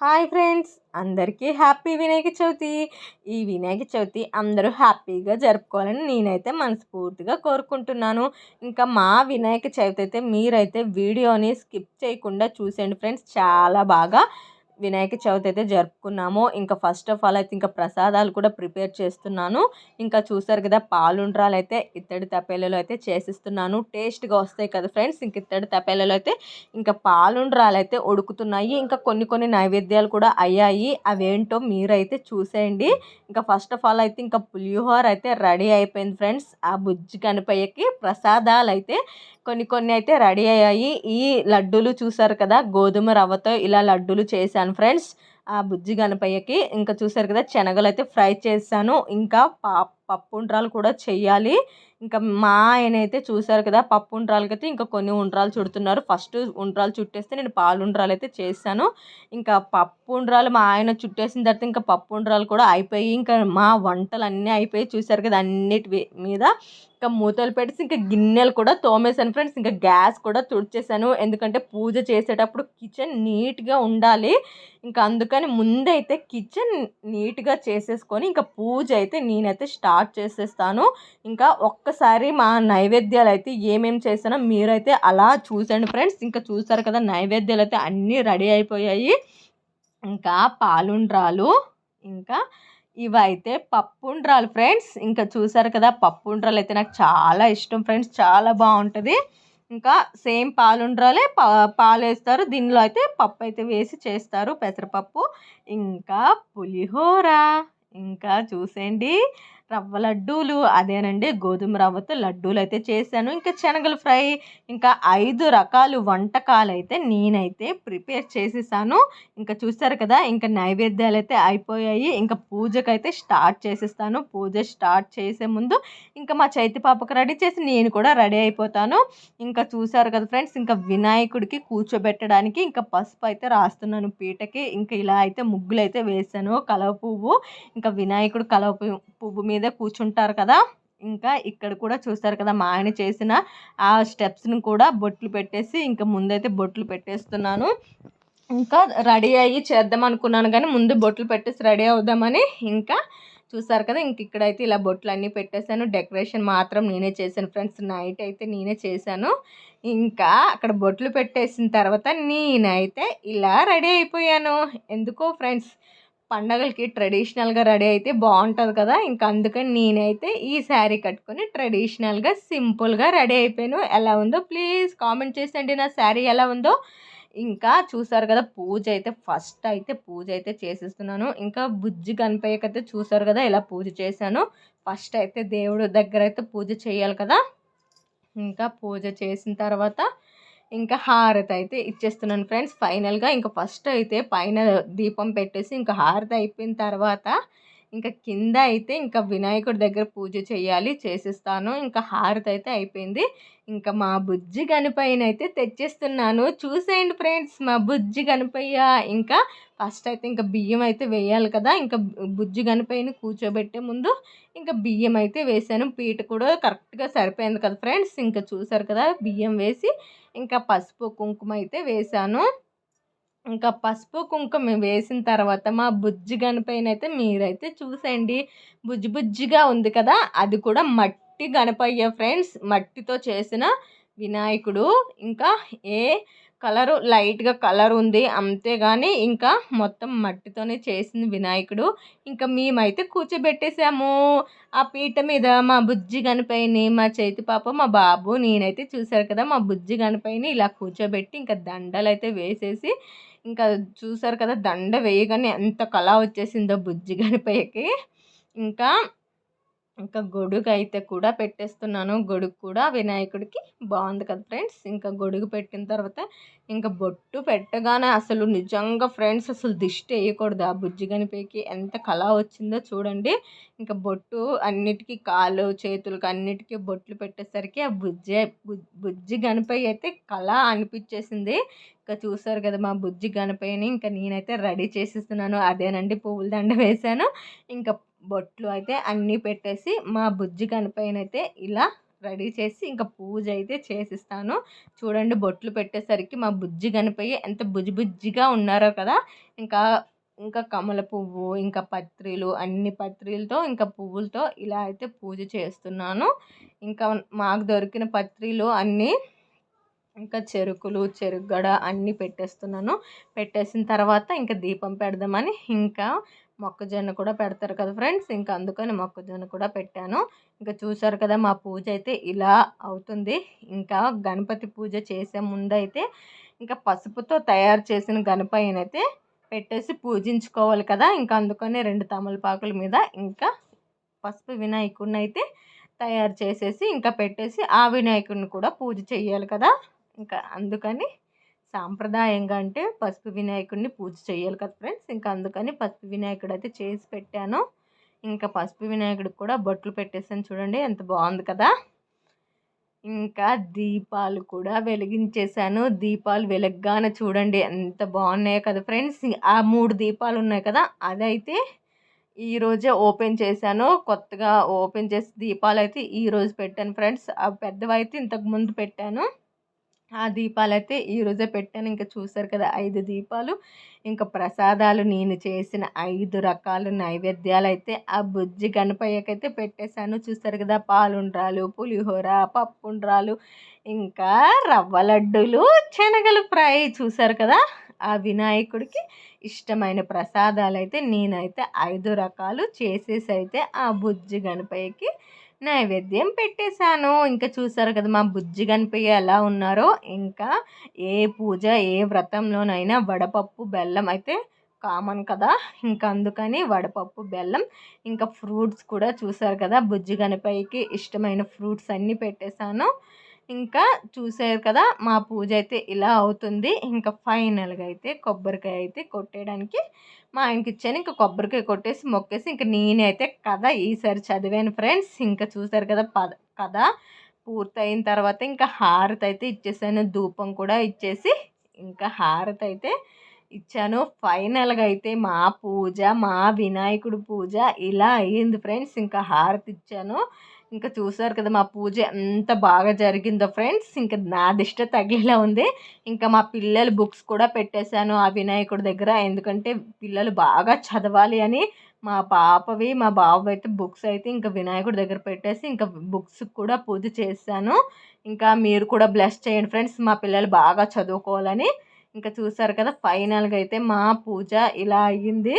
Hi friends అందరికీ happy Vinayaka Chavithi. ఈ వినాయక చవితి అందరూ హ్యాపీగా జరుపుకోవాలని నేనైతే మనస్ఫూర్తిగా కోరుకుంటున్నాను. ఇంకా మా వినాయక చవితి అయితే మీరైతే వీడియోని స్కిప్ చేయకుండా చూసేయండి ఫ్రెండ్స్ చాలా బాగా వినాయక చవితి అయితే జరుపుకున్నాము. ఇంకా ఫస్ట్ ఆఫ్ ఆల్ అయితే ఇంకా ప్రసాదాలు కూడా ప్రిపేర్ చేస్తున్నాను. ఇంకా చూసారు కదా పాలుండ్రాలు అయితే ఇత్తడి తపేలలో అయితే చేసిస్తున్నాను. టేస్ట్గా వస్తాయి కదా ఫ్రెండ్స్ ఇంక ఇత్తడి తపేలలో అయితే ఇంకా పాలుండ్రాలు అయితే ఉడుకుతున్నాయి. ఇంకా కొన్ని కొన్ని నైవేద్యాలు కూడా అయ్యాయి. అవేంటో మీరైతే చూసేయండి. ఇంకా ఫస్ట్ ఆఫ్ ఆల్ అయితే ఇంకా పులిహోర అయితే రెడీ అయిపోయింది ఫ్రెండ్స్ ఆ బుజ్జి కనిపయ్యకి ప్రసాదాలు అయితే కొన్ని కొన్ని అయితే రెడీ అయ్యాయి. ఈ లడ్డూలు చూసారు కదా గోధుమ రవ్వతో ఇలా లడ్డూలు చేశాను. ఫ్రెండ్స్. ఆ బుజ్జి గణపయ్యకి ఇంకా చూసారు కదా శనగలు అయితే ఫ్రై చేశాను. ఇంకా పా పప్పు ఉండ్రాలు కూడా చేయాలి. ఇంకా మా ఆయన అయితే చూసారు కదా పప్పు ఉండ్రాలకి అయితే ఇంకా కొన్ని ఉండ్రాలు చుడుతున్నారు. ఫస్ట్ ఉండ్రాలు చుట్టేస్తే నేను పాలు ఉండ్రాలు అయితే చేశాను. ఇంకా పప్పు ఉండ్రాలు మా ఆయన చుట్టేసిన తర్వాత ఇంకా పప్పు ఉండ్రాలు కూడా అయిపోయి ఇంకా మా వంటలు అన్నీ అయిపోయి చూసారు కదా అన్నిటి మీద ఇంకా మూతలు పెట్టేసి ఇంకా గిన్నెలు కూడా తోమేశాను ఫ్రెండ్స్ ఇంకా గ్యాస్ కూడా తుడిచేసాను ఎందుకంటే పూజ చేసేటప్పుడు కిచెన్ నీట్గా ఉండాలి. ఇంకా అందుకని ముందైతే కిచెన్ నీట్గా చేసేసుకొని ఇంకా పూజ అయితే నేనైతే స్టార్ట్ చేసేస్తాను. ఇంకా ఒక్కసారి మా నైవేద్యాలు అయితే ఏమేమి చేసానో మీరైతే అలా చూసండి ఫ్రెండ్స్ ఇంకా చూసారు కదా నైవేద్యాలు అయితే అన్నీ రెడీ అయిపోయాయి. ఇంకా పాలుండ్రాలు ఇంకా ఇవైతే పప్పుండ్రాలు ఫ్రెండ్స్. ఇంకా చూసారు కదా పప్పుండ్రాలు అయితే నాకు చాలా ఇష్టం ఫ్రెండ్స్. చాలా బాగుంటుంది. ఇంకా సేమ్ పాలుండ్రాలే పా పాలు వేస్తారు దీనిలో అయితే పప్పు అయితే వేసి చేస్తారు పెసరపప్పు. ఇంకా పులిహోర. ఇంకా చూసేయండి. రవ్వ లడ్డూలు అదేనండి గోధుమ రవ్వతో లడ్డూలు అయితే చేశాను. ఇంకా శనగలు ఫ్రై ఇంకా ఐదు రకాలు వంటకాలు అయితే నేనైతే ప్రిపేర్ చేసేసాను. ఇంకా చూస్తారు కదా ఇంకా నైవేద్యాలు అయితే అయిపోయాయి. ఇంకా పూజకైతే స్టార్ట్ చేసేస్తాను. పూజ స్టార్ట్ చేసే ముందు ఇంకా మా చైతి పాపకు రెడీ చేసి నేను కూడా రెడీ అయిపోతాను. ఇంకా చూసారు కదా ఫ్రెండ్స్ ఇంకా వినాయకుడికి కూర్చోబెట్టడానికి ఇంకా పసుపు అయితే రాస్తున్నాను పీటకి. ఇంకా ఇలా అయితే ముగ్గులు అయితే వేసాను కలవ పువ్వు. ఇంకా వినాయకుడు కలవ పువ్వు మీద మీదే కూర్చుంటారు కదా. ఇంకా ఇక్కడ కూడా చూస్తారు కదా మా ఆయన చేసిన ఆ స్టెప్స్ని కూడా బొట్లు పెట్టేసి ఇంకా ముందైతే బొట్లు పెట్టేస్తున్నాను. ఇంకా రెడీ అయ్యి చేద్దాం అనుకున్నాను కానీ ముందు బొట్లు పెట్టేసి రెడీ అవుదామని ఇంకా చూసారు కదా ఇంక ఇక్కడైతే ఇలా బొట్లు అన్నీ పెట్టేశాను. డెకరేషన్ మాత్రం నేనే చేశాను ఫ్రెండ్స్ నైట్ అయితే నేనే చేశాను. ఇంకా అక్కడ బొట్లు పెట్టేసిన తర్వాత నేనైతే ఇలా రెడీ అయిపోయాను. ఎందుకో ఫ్రెండ్స్ పండగలకి ట్రెడిషనల్గా రెడీ అయితే బాగుంటుంది కదా. ఇంకా అందుకని నేనైతే ఈ శారీ కట్టుకొని ట్రెడిషనల్గా సింపుల్గా రెడీ అయిపోయాను. ఎలా ఉందో ప్లీజ్ కామెంట్ చేసండి నా శారీ ఎలా ఉందో. ఇంకా చూసారు కదా పూజ అయితే ఫస్ట్ అయితే పూజ అయితే చేసేస్తున్నాను. ఇంకా బుజ్జి కనిపించకైతే చూసారు కదా ఇలా పూజ చేశాను. ఫస్ట్ అయితే దేవుడు దగ్గర అయితే పూజ చేయాలి కదా. ఇంకా పూజ చేసిన తర్వాత ఇంకా హారతి అయితే ఇచ్చేస్తున్నాను ఫ్రెండ్స్. ఫైనల్గా ఇంకా ఫస్ట్ అయితే పైన దీపం పెట్టేసి ఇంకా హారతి అయిపోయిన తర్వాత ఇంకా కింద అయితే ఇంకా వినాయకుడి దగ్గర పూజ చేయాలి చేసిస్తాను. ఇంకా హారతి అయితే అయిపోయింది. ఇంకా మా బుజ్జి గణపయ్యని అయితే తెచ్చేస్తున్నాను. చూసేయండి ఫ్రెండ్స్ మా బుజ్జి గణపయ్య ఇంకా ఫస్ట్ అయితే ఇంకా బియ్యం అయితే వేయాలి కదా. ఇంకా బుజ్జి కనిపోయిన కూర్చోబెట్టే ముందు ఇంకా బియ్యం అయితే వేసాను. పీట కూడా కరెక్ట్గా సరిపోయింది కదా ఫ్రెండ్స్. ఇంకా చూసారు కదా బియ్యం వేసి ఇంకా పసుపు కుంకుమ అయితే వేసాను. ఇంకా పసుపు కుంకుమ వేసిన తర్వాత మా బుజ్జి గణపైన అయితే మీరైతే చూసేయండి. బుజ్జి బుజ్జిగా ఉంది కదా అది కూడా మట్టి గణపయ్య ఫ్రెండ్స్. మట్టితో చేసిన వినాయకుడు. ఇంకా ఏ కలరు లైట్గా కలర్ ఉంది. అంతేగాని ఇంకా మొత్తం మట్టితోనే చేసింది వినాయకుడు. ఇంకా మేమైతే కూర్చోబెట్టేసాము. ఆ పీట మీద మా బుజ్జి గనిపైని మా చేతి పాప మా బాబు నేనైతే చూశారు కదా మా బుజ్జి గనిపైని ఇలా కూర్చోబెట్టి ఇంకా దండలు అయితే వేసేసి ఇంకా చూసారు కదా దండ వేయగానే ఎంత కళ వచ్చేసిందో బుజ్జి గణపయ్యకి. ఇంకా ఇంకా గొడుగు అయితే కూడా పెట్టేస్తున్నాను. గొడుగు కూడా వినాయకుడికి బాగుంది కదా ఫ్రెండ్స్. ఇంకా గొడుగు పెట్టిన తర్వాత ఇంకా బొట్టు పెట్టగానే అసలు నిజంగా ఫ్రెండ్స్ అసలు దిష్టి వేయకూడదు. ఆ బుజ్జి గణపయ్యకి ఎంత కళ వచ్చిందో చూడండి. ఇంకా బొట్టు అన్నిటికీ కాళ్ళు చేతులకు అన్నిటికీ బొట్లు పెట్టేసరికి ఆ బుజ్జి బుజ్జి గణపయ్య అయితే కళ అనిపించేసింది. ఇంకా చూసారు కదా మా బుజ్జి గణపయ్యని ఇంకా నేనైతే రెడీ చేసిస్తున్నాను. అదేనండి పువ్వుల దండ వేశాను. ఇంకా బొట్లు అయితే అన్నీ పెట్టేసి మా బుజ్జి గణపయ్యనైతే ఇలా రెడీ చేసి ఇంకా పూజ అయితే చేసిస్తాను. చూడండి బొట్లు పెట్టేసరికి మా బుజ్జి కనిపోయి ఎంత బుజ్జి బుజ్జిగా ఉన్నారో కదా! ఇంకా ఇంకా కమల పువ్వు ఇంకా పత్రిలు అన్ని పత్రిలతో ఇంకా పువ్వులతో ఇలా అయితే పూజ చేస్తున్నాను. ఇంకా మాకు దొరికిన పత్రిలు అన్నీ ఇంకా చెరుకులు చెరుగడ అన్నీ పెట్టేస్తున్నాను. పెట్టేసిన తర్వాత ఇంకా దీపం పెడదామని ఇంకా మొక్కజొన్న కూడా పెడతారు కదా ఫ్రెండ్స్. ఇంకా అందుకని మొక్కజొన్న కూడా పెట్టాను. ఇంకా చూసారు కదా మా పూజ అయితే ఇలా అవుతుంది. ఇంకా గణపతి పూజ చేసే ముందు అయితే ఇంకా పసుపుతో తయారు చేసిన గణపయ్యనైతే పెట్టేసి పూజించుకోవాలి కదా. ఇంకా అందుకని రెండు తమలపాకుల మీద ఇంకా పసుపు వినాయకుడిని అయితే తయారు చేసేసి ఇంకా పెట్టేసి ఆ వినాయకుడిని కూడా పూజ చేయాలి కదా. ఇంకా అందుకని సాంప్రదాయంగా అంటే పసుపు వినాయకుడిని పూజ చేయాలి కదా ఫ్రెండ్స్. ఇంకా అందుకని పసుపు వినాయకుడు అయితే చేసి పెట్టాను. ఇంకా పసుపు వినాయకుడికి కూడా బొట్లు పెట్టేసాను చూడండి ఎంత బాగుంది కదా. ఇంకా దీపాలు కూడా వెలిగించేశాను దీపాలు వెలగ్గానే చూడండి ఎంత బాగున్నాయో కదా ఫ్రెండ్స్. ఆ మూడు దీపాలు ఉన్నాయి కదా అదైతే ఈరోజే ఓపెన్ చేశాను. కొత్తగా ఓపెన్ చేసి దీపాలు అయితే ఈరోజు పెట్టాను ఫ్రెండ్స్. ఆ పెద్దవి అయితే ఇంతకు ముందు పెట్టాను. ఆ దీపాలు అయితే ఈరోజే పెట్టాను. ఇంకా చూసారు కదా ఐదు దీపాలు. ఇంకా ప్రసాదాలు నేను చేసిన ఐదు రకాల నైవేద్యాలు అయితే ఆ బుజ్జి గణపయ్యకైతే పెట్టేశాను. చూసారు కదా పాలుండ్రాలు పులిహోర పప్పుండ్రాలు ఇంకా రవ్వ లడ్డూలు శనగలు ఫ్రై. చూసారు కదా ఆ వినాయకుడికి ఇష్టమైన ప్రసాదాలు అయితే నేనైతే ఐదు రకాలు చేసేసి అయితే ఆ బుజ్జి గణపయ్యకి నైవేద్యం పెట్టేశాను. ఇంకా చూసారు కదా మా బుజ్జి గణపయ్య ఎలా ఉన్నారో. ఇంకా ఏ పూజ ఏ వ్రతంలోనైనా వడపప్పు బెల్లం అయితే కామన్ కదా. ఇంకా అందుకని వడపప్పు బెల్లం ఇంకా ఫ్రూట్స్ కూడా చూసారు కదా. బుజ్జి గణపయ్యకి ఇష్టమైన ఫ్రూట్స్ అన్నీ పెట్టేశాను. ఇంకా చూసారు కదా మా పూజ అయితే ఇలా అవుతుంది. ఇంకా ఫైనల్గా అయితే కొబ్బరికాయ అయితే కొట్టేయడానికి మా ఆయనకి ఇచ్చాను. ఇంకా కొబ్బరికాయ కొట్టేసి మొక్కేసి ఇంకా నేనైతే కథ ఈసారి చదివాను ఫ్రెండ్స్. ఇంకా చూసారు కదా పద కథ పూర్తయిన తర్వాత ఇంకా హారతి అయితే ఇచ్చేసాను. ధూపం కూడా ఇచ్చేసి ఇంకా హారతి అయితే ఇచ్చాను. ఫైనల్గా అయితే మా పూజ మా వినాయకుడు పూజ ఇలా అయ్యింది ఫ్రెండ్స్. ఇంకా హారతి ఇచ్చాను. ఇంకా చూసారు కదా మా పూజ ఎంత బాగా జరిగిందో ఫ్రెండ్స్. ఇంకా నా దిష్ట తగిలేలా ఉంది. ఇంకా మా పిల్లల బుక్స్ కూడా పెట్టేశాను ఆ వినాయకుడి దగ్గర. ఎందుకంటే పిల్లలు బాగా చదవాలి అని మా పాపవి మా బాబు అయితే బుక్స్ అయితే ఇంకా వినాయకుడి దగ్గర పెట్టేసి ఇంకా బుక్స్ కూడా పూజ చేశాను. ఇంకా మీరు కూడా బ్లెస్ చేయండి ఫ్రెండ్స్. మా పిల్లలు బాగా చదువుకోవాలని. ఇంకా చూసారు కదా ఫైనల్గా అయితే మా పూజ ఇలా అయ్యింది.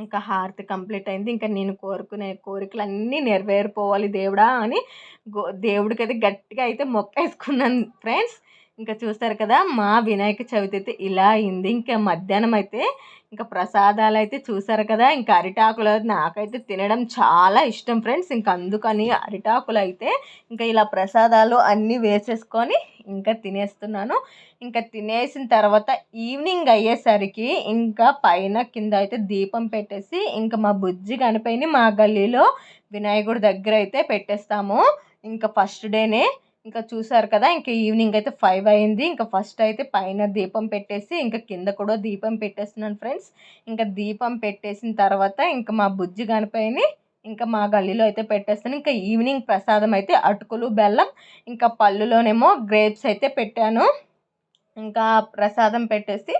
ఇంకా హారతి కంప్లీట్ అయింది. ఇంకా నేను కోరుకునే కోరికలు అన్నీ నెరవేరిపోవాలి దేవుడా అని గో దేవుడికి అయితే గట్టిగా అయితే మొక్కేసుకున్నాను ఫ్రెండ్స్. ఇంకా చూస్తారు కదా మా వినాయక చవితి అయితే ఇలా అయింది. ఇంకా మధ్యాహ్నం అయితే ఇంకా ప్రసాదాలు అయితే చూసారు కదా ఇంకా అరిటాకులు నాకైతే తినడం చాలా ఇష్టం ఫ్రెండ్స్. ఇంకా అందుకని అరిటాకులు అయితే ఇంకా ఇలా ప్రసాదాలు అన్నీ వేసేసుకొని ఇంకా తినేస్తున్నాను. ఇంకా తినేసిన తర్వాత ఈవినింగ్ అయ్యేసరికి ఇంకా పైన కింద అయితే దీపం పెట్టేసి ఇంకా మా బుజ్జి కనిపోయి మా గల్లీలో వినాయకుడి దగ్గర అయితే పెట్టేస్తాము. ఇంకా ఫస్ట్ డేనే ఇంకా చూసారు కదా ఇంకా ఈవినింగ్ అయితే ఫైవ్ అయింది. ఇంకా ఫస్ట్ అయితే పైన దీపం పెట్టేసి ఇంకా కింద కూడా దీపం పెట్టేస్తున్నాను ఫ్రెండ్స్. ఇంకా దీపం పెట్టేసిన తర్వాత ఇంకా మా బుజ్జి కనిపోయి ఇంకా మా గల్లీలో అయితే పెట్టేస్తాను. ఇంకా ఈవినింగ్ ప్రసాదం అయితే అటుకులు బెల్లం ఇంకా పళ్ళులోనేమో గ్రేప్స్ అయితే పెట్టాను. ఇంకా ప్రసాదం పెట్టేసి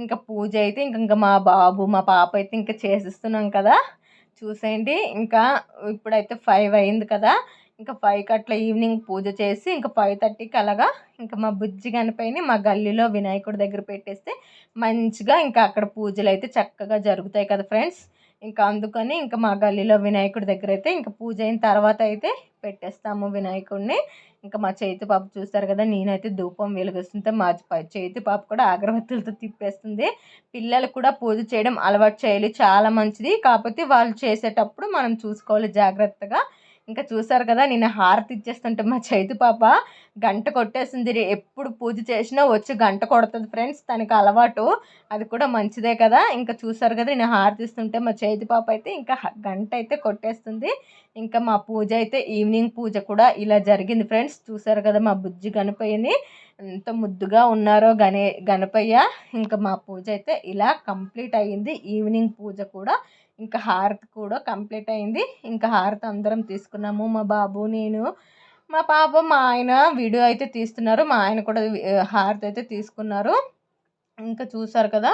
ఇంకా పూజ అయితే ఇంక ఇంకా మా బాబు మా పాప అయితే ఇంకా చేసిస్తున్నాం కదా. చూసేయండి. ఇంకా ఇప్పుడైతే ఫైవ్ అయింది కదా. ఇంకా ఫైవ్కి అట్లా ఈవినింగ్ పూజ చేసి ఇంకా ఫైవ్ థర్టీకి అలాగా ఇంకా మా బుజ్జి కనిపోయి మా గల్లీలో వినాయకుడి దగ్గర పెట్టేస్తే మంచిగా ఇంకా అక్కడ పూజలు అయితే చక్కగా జరుగుతాయి కదా ఫ్రెండ్స్ ఇంకా అందుకని ఇంకా మా గల్లీలో వినాయకుడి దగ్గర అయితే ఇంకా పూజ అయిన తర్వాత అయితే పెట్టేస్తాము వినాయకుడిని. ఇంకా మా చేతి పాప చూస్తారు కదా నేనైతే ధూపం వెలిగిస్తుంటే మా చేతి పాప కూడా అగరబత్తులతో తిప్పేస్తుంది. పిల్లలు కూడా పూజ చేయడం అలవాటు చేయాలి చాలా మంచిది. కాకపోతే వాళ్ళు చేసేటప్పుడు మనం చూసుకోవాలి జాగ్రత్తగా. ఇంకా చూసారు కదా నేను హారతి ఇచ్చేస్తుంటే మా చైతు పాప గంట కొట్టేసింది ఎప్పుడు పూజ చేసినా వచ్చి గంట కొడుతుంది ఫ్రెండ్స్ తనకు అలవాటు. అది కూడా మంచిదే కదా. ఇంకా చూసారు కదా నేను హారతి ఇస్తుంటే మా చేతి పాప అయితే ఇంకా గంట అయితే కొట్టేస్తుంది. ఇంకా మా పూజ అయితే ఈవినింగ్ పూజ కూడా ఇలా జరిగింది ఫ్రెండ్స్. చూసారు కదా మా బుజ్జి గణపయ్యని ఎంత ముద్దుగా ఉన్నారో గణే గణపయ్య. ఇంకా మా పూజ అయితే ఇలా కంప్లీట్ అయ్యింది. ఈవినింగ్ పూజ కూడా ఇంకా హారతి కూడా కంప్లీట్ అయింది. ఇంకా హారతి అందరం తీసుకున్నాము. మా బాబు నేను మా పాప మా ఆయన వీడియో అయితే తీస్తున్నారు. మా ఆయన కూడా హారతి అయితే తీసుకున్నారు. ఇంకా చూసారు కదా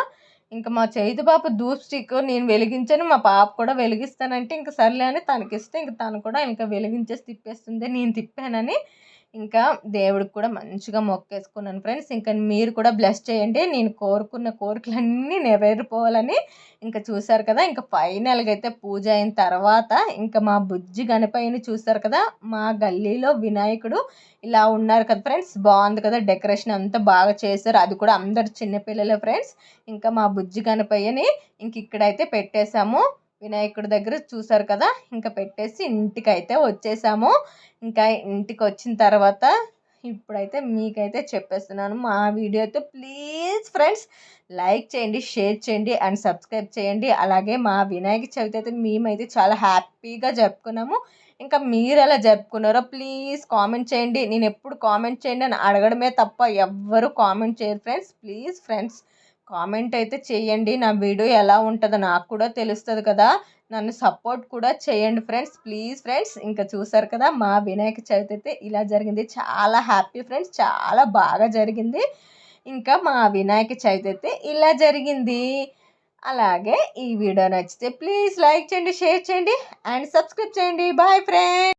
ఇంకా మా చేతి పాప ధూప్ స్టిక్ నేను వెలిగించాను మా పాప కూడా వెలిగిస్తానంటే ఇంకా సర్లే అని తనకిస్తే ఇంకా తను కూడా ఇంకా వెలిగించేసి తిప్పేస్తుంది. నేను తిప్పానని ఇంకా దేవుడికి కూడా మంచిగా మొక్కేసుకున్నాను ఫ్రెండ్స్. ఇంకా మీరు కూడా బ్లెస్ చేయండి. నేను కోరుకున్న కోరికలన్నీ నెరవేరిపోవాలని ఇంకా చూసారు కదా. ఇంకా ఫైనల్గా అయితే పూజ అయిన తర్వాత ఇంకా మా బుజ్జి గణపయ్యని చూసారు కదా. మా గల్లీలో వినాయకుడు ఇలా ఉన్నారు కదా ఫ్రెండ్స్. బాగుంది కదా. డెకరేషన్ అంతా బాగా చేశారు. అది కూడా అందరు చిన్నపిల్లలే ఫ్రెండ్స్. ఇంకా మా బుజ్జి గణపయ్యని ఇంక ఇక్కడైతే పెట్టేశాము. వినాయకుడి దగ్గర చూసారు కదా ఇంకా పెట్టేసి ఇంటికి అయితే వచ్చేసాము. ఇంకా ఇంటికి వచ్చిన తర్వాత ఇప్పుడైతే మీకైతే చెప్పేస్తున్నాను మా వీడియోతో. ప్లీజ్ ఫ్రెండ్స్ లైక్ చేయండి షేర్ చేయండి అండ్ సబ్స్క్రైబ్ చేయండి. అలాగే మా వినాయక చవితి అయితే మేమైతే చాలా హ్యాపీగా జరుపుకున్నాము. ఇంకా మీరు ఎలా జరుపుకున్నారో ప్లీజ్ కామెంట్ చేయండి. నేను ఎప్పుడు కామెంట్ చేయండి అని అడగడమే తప్ప ఎవ్వరు కామెంట్ చేయరు ఫ్రెండ్స్. ప్లీజ్ ఫ్రెండ్స్ కామెంట్ అయితే చేయండి. నా వీడియో ఎలా ఉంటుందో నాకు కూడా తెలుస్తుంది కదా. నన్ను సపోర్ట్ కూడా చేయండి ఫ్రెండ్స్. ప్లీజ్ ఫ్రెండ్స్ ఇంకా చూసారు కదా మా వినాయక చవితి అయితే ఇలా జరిగింది. చాలా హ్యాపీ ఫ్రెండ్స్ చాలా బాగా జరిగింది. ఇంకా మా వినాయక చవితి అయితే ఇలా జరిగింది. అలాగే ఈ వీడియో నచ్చితే ప్లీజ్ లైక్ చేయండి షేర్ చేయండి అండ్ సబ్స్క్రైబ్ చేయండి. Bye friends.